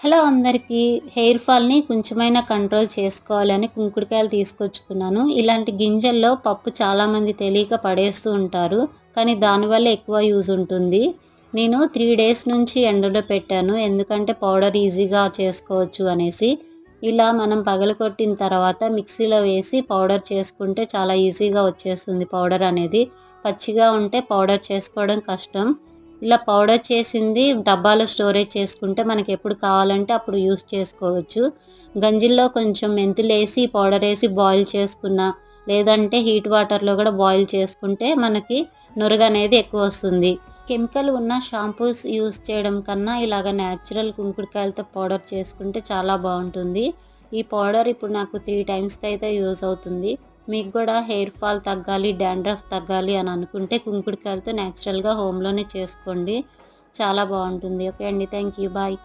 Hello అందరికీ hair ఫాల్ని కొంచెమైనా control చేసుకోవాలని కుంకుడుకాయలు తీసుకొచ్చుకున్నాను. ఇలాంటి గింజల్లో పప్పు చాలామంది తెలియక పడేస్తూ ఉంటారు కానీ దానివల్ల ఎక్కువ యూజ్ ఉంటుంది. నేను త్రీ డేస్ నుంచి ఎండలో పెట్టాను ఎందుకంటే పౌడర్ ఈజీగా చేసుకోవచ్చు అనేసి. ఇలా మనం పగలగొట్టిన తర్వాత మిక్సీలో వేసి పౌడర్ చేసుకుంటే చాలా ఈజీగా వచ్చేస్తుంది పౌడర్ అనేది. పచ్చిగా ఉంటే పౌడర్ చేసుకోవడం కష్టం. ఇలా పౌడర్ చేసింది డబ్బాలో స్టోరేజ్ చేసుకుంటే మనకి ఎప్పుడు కావాలంటే అప్పుడు యూస్ చేసుకోవచ్చు. గంజిల్లో కొంచెం మెంతులు వేసి పౌడర్ వేసి బాయిల్ చేసుకున్న లేదంటే హీట్ వాటర్లో కూడా బాయిల్ చేసుకుంటే మనకి నురగ అనేది ఎక్కువ వస్తుంది. కెమికల్ ఉన్న షాంపూస్ యూస్ చేయడం కన్నా ఇలాగ న్యాచురల్ కుంకుడుకాయలతో పౌడర్ చేసుకుంటే చాలా బాగుంటుంది. ఈ పౌడర్ ఇప్పుడు నాకు త్రీ టైమ్స్కి అయితే యూజ్ అవుతుంది. మీకు కూడా హెయిర్ ఫాల్ తగ్గాలి డాండ్రఫ్ తగ్గాలి అని అనుకుంటే కుంకుడుకాయలతో న్యాచురల్గా హోమ్లోనే చేసుకోండి. చాలా బాగుంటుంది. ఓకే అండి. Thank you bye.